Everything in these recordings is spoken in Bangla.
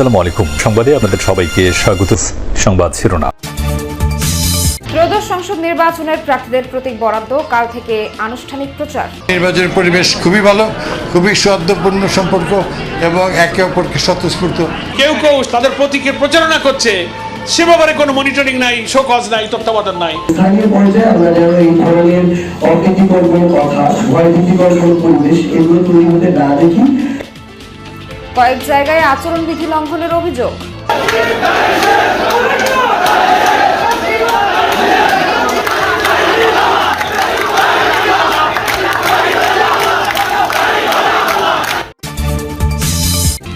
আসসালামু আলাইকুম। সংবাদে আপনাদের সবাইকে স্বাগত। সংবাদ শিরোনাম। ত্রয়োদশ সংসদ নির্বাচনের প্রার্থীদের প্রতীক বরাদ্দ কাল থেকে আনুষ্ঠানিক প্রচার। নির্বাচনের পরিবেশ খুবই ভালো খুবই সৌহার্দ্যপূর্ণ সম্পর্ক এবং একে অপরকে স্বতঃস্ফূর্ত। কেউ কেউ তাদের প্রতীকের প্রচারণা করছে সে ব্যাপারে কোনো মনিটরিং নাই শোকজ নাই তত্ত্বাবধান নাই। স্থানীয় পর্যায়ে আমরা যেন এই ধরনের অপ্রীতিকর কথা ভয়ভীতিকর কোনো পরিবেশ এগুলো তৈরি হতে না দেখি। কয়েক জায়গায় আচরণবিধি লঙ্ঘনের অভিযোগ।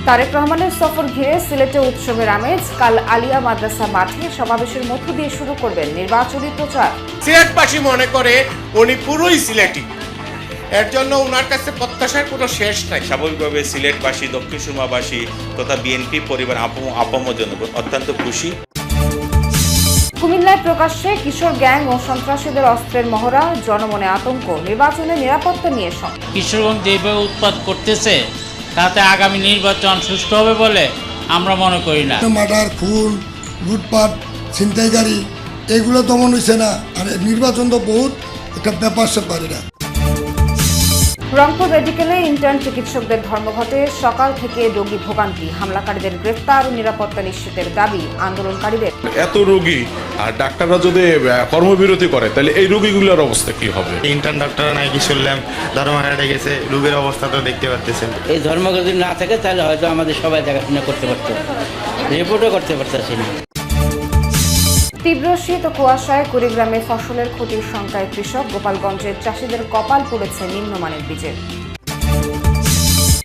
তারেক রহমানের সফর ঘিরে সিলেটে উৎসবের আমেজ, কাল আলিয়া মাদ্রাসা মাঠে সমাবেশের মধ্য দিয়ে শুরু করবেন নির্বাচনী প্রচার। সিলেটবাসী মনে করে উনি পুরোই সিলেটি। এর জন্য ওনার কাছে প্রত্যাশার কোনো শেষ নাই। স্বাভাবিকভাবে সিলেটবাসী দক্ষিণ সুরমাবাসী তথা বিএনপি পরিবার আপম আপামজনক অত্যন্ত খুশি। কুমিল্লায় প্রকাশ্যে কিশোর গ্যাং ও সন্ত্রাসীদের অস্ত্রের মহড়া জনমনে আতঙ্ক নির্বাচনে নিরাপত্তা নিয়ে শঙ্কা কিশোরগঞ্জ যেভাবে উৎপাদ করতেছে তাতে আগামী নির্বাচন সুষ্ঠু হবে বলে আমরা মনে করি না। মার্ডার খুন লুটপাট ছিনতাইকারী এগুলো দমন হয়েছে না। আর নির্বাচন তো বহুত একটা ব্যাপার স্যাপার এটা। রংপুর মেডিকেলে ইন্টার্ন চিকিৎসকদের ধর্মঘটে সকাল থেকে রোগী ভোগান্তি। হামলাকারীদের গ্রেফতার ও নিরাপত্তা নিশ্চিতের দাবি আন্দোলনকারীদের। এত রোগী আর ডাক্তাররা যদি কর্মবিরতি করে তাহলে এই রোগীগুলোর অবস্থা কি হবে? ইন্টার্ন ডাক্তার নাকি শুনলাম? ধর্মঘাটে গেছে রোগীর অবস্থা তো দেখতে পাচ্ছেন এই ধর্মঘট যদি না থাকে তাহলে হয়তো আমাদের সবাই দেখাশোনা করতে পারতো। রিপোর্টও করতে পারতেছি না। তীব্র শীত ও কুয়াশায় কুড়িগ্রামে ফসলের ক্ষতির শঙ্কায় কৃষক, গোপালগঞ্জের চাষিদের কপাল পড়েছে নিম্নমানের বীজের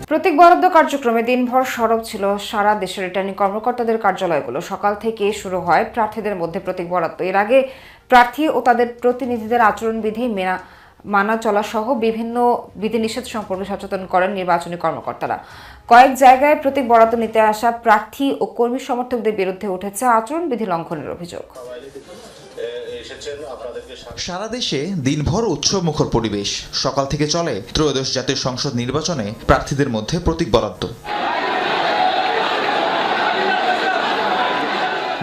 প্রতীক বরাদ্দ কার্যক্রমে দিনভর সরব ছিল সারা দেশের রিটার্নিং কর্মকর্তাদের কার্যালয়গুলো। সকাল থেকে শুরু হয় প্রার্থীদের মধ্যে প্রতীক বরাদ্দ। এর আগে প্রার্থী ও তাদের প্রতিনিধিদের আচরণবিধি মেনা, মানা চলা সহ বিভিন্ন বিধিনিষেধ সম্পর্কে সচেতন করেন নির্বাচনী কর্মকর্তারা। কয়েক জায়গায় প্রতীক বরাদ্দ নিতে আসা প্রার্থী ও কর্মী সমর্থকদের বিরুদ্ধে উঠেছে আচরণবিধি লঙ্ঘনের অভিযোগ। সারা দেশে দিনভর উৎসব মুখর পরিবেশ। সকাল থেকে চলে ত্রয়োদশ জাতীয় সংসদ নির্বাচনে প্রার্থীদের মধ্যে প্রতীক বরাদ্দ।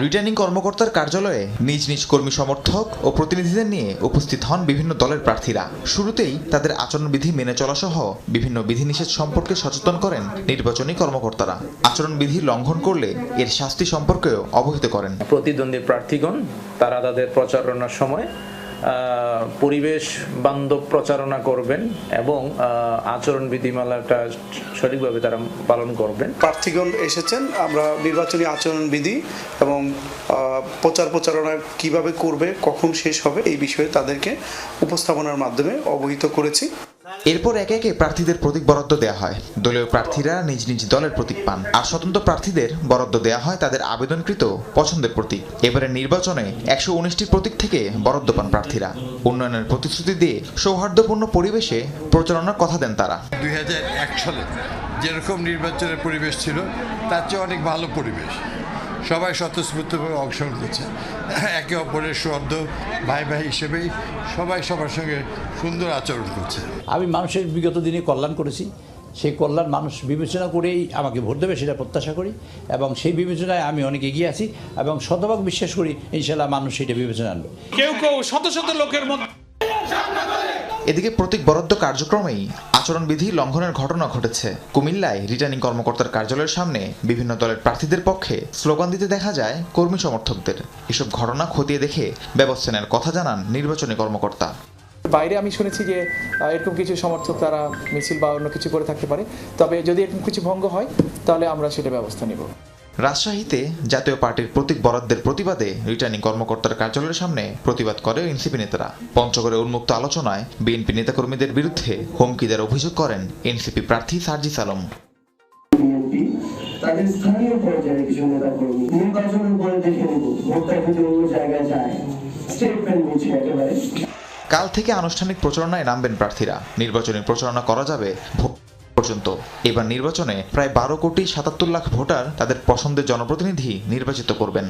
রিটার্নিং কর্মকর্তার কার্যালয়ে নিজ নিজ কর্মী সমর্থক ও প্রতিনিধিদের নিয়ে উপস্থিত হন বিভিন্ন দলের প্রার্থীরা। শুরুতেই তাদের আচরণবিধি মেনে চলা সহ বিভিন্ন বিধিনিষেধ সম্পর্কে সচেতন করেন নির্বাচনী কর্মকর্তারা। আচরণবিধি লঙ্ঘন করলে এর শাস্তি সম্পর্কেও অবহিত করেন। প্রতিদ্বন্দ্বী প্রার্থীগণ তারা তাদের প্রচারণার সময় আহ, পরিবেশ বান্ধব প্রচারণা করবেন এবং আচরণ বিধিমালাটা সঠিকভাবে তারা পালন করবেন। প্রার্থীগণ এসেছেন আমরা নির্বাচনী আচরণবিধি এবং প্রচার প্রচারণা কীভাবে করবে কখন শেষ হবে এই বিষয়ে তাদেরকে উপস্থাপনার মাধ্যমে অবহিত করেছি। এরপর একে একে প্রার্থীদের প্রতীক বরাদ্দ দেওয়া হয়। দলীয় প্রার্থীরা নিজ নিজ দলের প্রতীক পান। আর স্বতন্ত্র প্রার্থীদের বরাদ্দ দেওয়া হয় তাদের আবেদনকৃত পছন্দের প্রতীক। এবারের নির্বাচনে একশো উনিশটি প্রতীক থেকে বরাদ্দ পান প্রার্থীরা। উন্নয়নের প্রতিশ্রুতি দিয়ে সৌহার্দ্যপূর্ণ পরিবেশে প্রচারণার কথা দেন তারা। দুই হাজার এক সালে যেরকম নির্বাচনের পরিবেশ ছিল তার চেয়ে অনেক ভালো পরিবেশ। সবাই স্বতঃস্ফূর্তভাবে অংশগ্রহণ করছে। একে অপরের সদ্য ভাই ভাই হিসেবেই সবাই সবার সঙ্গে সুন্দর আচরণ করছে। আমি মানুষের বিগত দিনে কল্যাণ করেছি। সেই কল্যাণ মানুষ বিবেচনা করেই আমাকে ভোট দেবে সেটা প্রত্যাশা করি এবং সেই বিবেচনায় আমি অনেক এগিয়ে আছি এবং শতভাগ বিশ্বাস করি ইনশাল্লাহ মানুষ সেটা বিবেচনা আনবে। কেউ কেউ শত শত লোকের মধ্যে এদিকে প্রতীক বরাদ্দ কার্যক্রমেই আচরণবিধি লঙ্ঘনের ঘটনা ঘটেছে। কুমিল্লায় রিটার্নিং কর্মকর্তার কার্যালয়ের সামনে বিভিন্ন দলের প্রার্থীদের পক্ষে স্লোগান দিতে দেখা যায় কর্মী সমর্থকদের। এসব ঘটনা খতিয়ে দেখে ব্যবস্থা নেওয়ার কথা জানান নির্বাচনী কর্মকর্তা। বাইরে আমি শুনেছি যে এরকম কিছু সমর্থক তারা মিছিল বা অন্য কিছু করে থাকতে পারে। তবে যদি এরকম কিছু ভঙ্গ হয়, তাহলে আমরা সেটা ব্যবস্থা নেব। রাজশাহীতে জাতীয় পার্টির প্রতীক বরাদ্দের প্রতিবাদে রিটার্নিং কর্মকর্তার কার্যালয়ের সামনে প্রতিবাদ করে এনসিপি নেতারা। পঞ্চগড়ে উন্মুক্ত আলোচনায় বিএনপি নেতাকর্মীদের বিরুদ্ধে হুমকি দেওয়ার অভিযোগ করেন এনসিপি প্রার্থী সার্জিস আলম। তাদের স্থানীয় পর্যায়ে কিছু নেতা কর্মী নির্বাচনের পরে দেখে নেব ভোটটা যদি অন্য জায়গায় যায় স্টেটমেন্ট একেবারে। কাল থেকে আনুষ্ঠানিক প্রচারণায় নামবেন প্রার্থীরা। নির্বাচনী প্রচারণা করা যাবে পর্যন্ত। এবার নির্বাচনে প্রায় বারো কোটি সাতাত্তর লাখ ভোটার তাদের পছন্দের জনপ্রতিনিধি নির্বাচিত করবেন।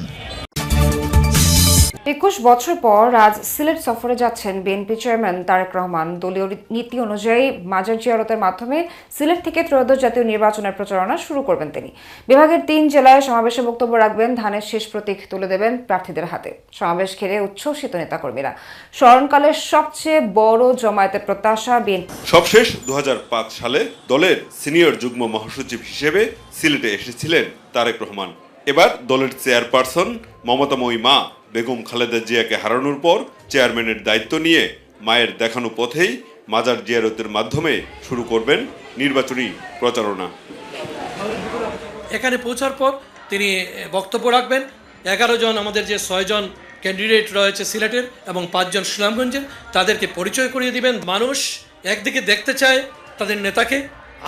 একুশ বছর পর আজ সিলেট সফরে যাচ্ছেন বিএনপি চেয়ারম্যান তারেক রহমান। দলীয় নীতি অনুযায়ী মাজার জিয়ারতের মাধ্যমে সিলেট থেকে ত্রয়োদশ জাতীয় নির্বাচনের প্রচারণা শুরু করবেন তিনি। বিভাগের তিন জেলায় সমাবেশে বক্তব্য রাখবেন, ধানের শেষ প্রতীক তুলে দেবেন প্রার্থীদের হাতে। সমাবেশ ঘিরে উচ্ছ্বসিত নেতাকর্মীরা। স্মরণকালের সবচেয়ে বড় জমায়েতের প্রত্যাশা বিএনপি সবশেষ দু হাজার পাঁচ সালে দলের সিনিয়র যুগ্ম মহাসচিব হিসেবে সিলেটে এসেছিলেন তারেক রহমান। এবার দলের চেয়ারপারসন মমতাময়ী মা বেগম খালেদা জিয়াকে হারানোর পর চেয়ারম্যানের দায়িত্ব নিয়ে মায়ের দেখানো পথেই মাজার জিয়ারতের মাধ্যমে শুরু করবেন নির্বাচনী প্রচারণা। এখানে পৌঁছার পর তিনি বক্তব্য রাখবেন। এগারো জন আমাদের যে ছয়জন ক্যান্ডিডেট রয়েছে সিলেটের এবং পাঁচজন সুনামগঞ্জের, তাদেরকে পরিচয় করিয়ে দিবেন। মানুষ একদিকে দেখতে চায় তাদের নেতাকে,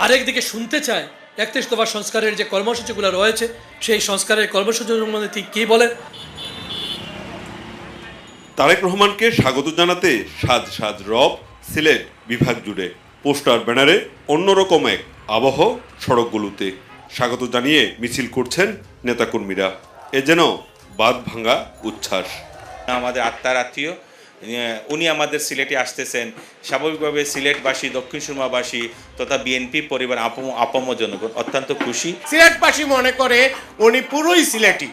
আরেকদিকে শুনতে চায় একত্রিশ দফা সংস্কারের যে কর্মসূচিগুলো রয়েছে সেই সংস্কারের কর্মসূচির মধ্যে ঠিক কী বলেন তারেক রহমানকে স্বাগত জানাতে সাজ সাজ রব সিলেট বিভাগ জুড়ে পোস্টার ব্যানারে অন্যরকম এক আবহ সড়কগুলোতে স্বাগত জানিয়ে মিছিল করছেন নেতাকর্মীরা। এ যেন বাদ ভাঙা উচ্ছ্বাস। আমাদের আত্মার আত্মীয় উনি আমাদের সিলেটে আসতেছেন। স্বাভাবিকভাবে সিলেটবাসী দক্ষিণ সুরমাবাসী তথা বিএনপি পরিবার আপম আপম জনগণ অত্যন্ত খুশি। সিলেটবাসী মনে করে উনি পুরোই সিলেটি।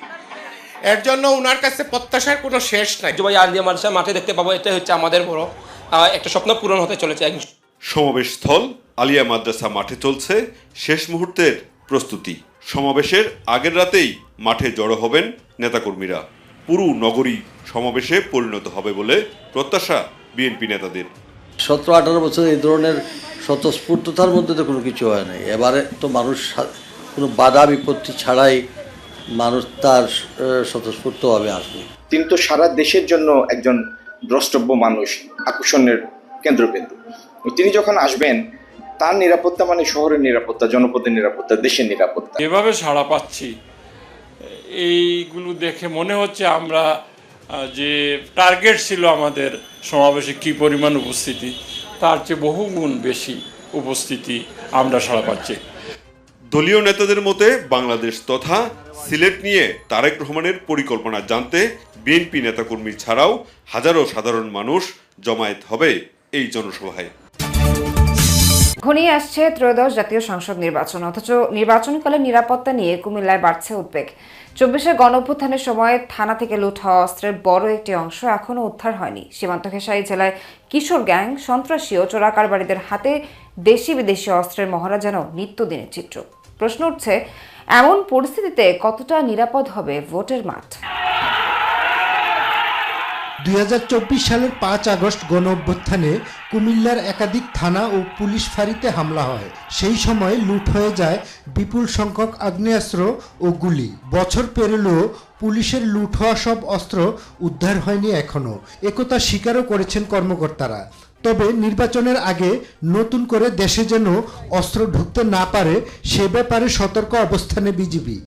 এর জন্য ওনার কাছে প্রত্যাশার কোনো শেষ নাই। জবাই আর দিয়ে মানুষের মাঠে দেখতে পাবো এটা হচ্ছে আমাদের বড় একটা স্বপ্ন পূরণ হতে চলেছে সমাবেশ স্থল আলিয়া মাদ্রাসা মাঠে চলছে। শেষ মুহূর্তের প্রস্তুতি। সমাবেশের আগের রাতেই মাঠে জড়ো হবেন নেতাকর্মীরা। পুরো নগরী সমাবেশে পরিণত হবে বলে প্রত্যাশা বিএনপি নেতাদের। সতেরো আঠারো বছর এই ধরনের স্বতঃস্ফূর্ততার মধ্যে তো কোনো কিছু হয় নাই। এবারে তো মানুষ কোনো বাধা বিপত্তি ছাড়াই মানুষ তার স্বতঃস্ফূর্তভাবে আসবে। তিনি তো সারা দেশের জন্য একজন দ্রষ্টব্য মানুষ আকর্ষণের কেন্দ্রবিন্দু। তিনি যখন আসবেন তার নিরাপত্তা মানে শহরের নিরাপত্তা জনপদের নিরাপত্তা দেশের নিরাপত্তা। যেভাবে সাড়া পাচ্ছি। এইগুলো দেখে মনে হচ্ছে আমরা যে টার্গেট ছিল আমাদের সমাবেশে কি পরিমাণ উপস্থিতি, তার চেয়ে বহুগুণ বেশি উপস্থিতি আমরা সাড়া পাচ্ছি। দলীয় নেতাদের মতে বাংলাদেশ তথা সিলেট নিয়ে তারেক রহমানের পরিকল্পনা জানতে বিএনপি নেতাকর্মী ছাড়াও হাজারো সাধারণ মানুষ জমায়েত হবে এই জনসভায়। ঘনিয়ে আসছে ত্রয়োদশ জাতীয় সংসদ নির্বাচন, অথচ নির্বাচনকালে নিরাপত্তা নিয়ে কুমিল্লায় বাড়ছে উদ্বেগ। চব্বিশে গণঅভ্যুত্থানের সময় থানা থেকে লুট হওয়া অস্ত্রের বড় একটি অংশ এখনও উদ্ধার হয়নি। সীমান্ত ঘেঁষাই জেলায় কিশোর গ্যাং, সন্ত্রাসী ও চোরাকারবারীদের হাতে দেশি বিদেশি অস্ত্রের মহড়া যেন নিত্যদিনের চিত্র। প্রশ্ন উঠছে, এমন পরিস্থিতিতে কতটা নিরাপদ হবে ভোটের মাঠ? দুই হাজার চব্বিশ সালের পাঁচ আগস্ট গণ অভ্যুত্থানে কুমিল্লার একাধিক থানা ও পুলিশ ফাঁড়িতে হামলা হয়। সেই সময় লুট হয়ে যায় বিপুল সংখ্যক আগ্নেয়াস্ত্র ও গুলি। বছর পেরোলেও পুলিশের লুট হওয়া সব অস্ত্র উদ্ধার হয়নি এখনও। একথা স্বীকারও করেছেন কর্মকর্তারা। তবে নির্বাচনের আগে নতুন করে দেশে যেন অস্ত্র ঢুকতে না পারে, সে ব্যাপারে সতর্ক অবস্থানে বিজিবি।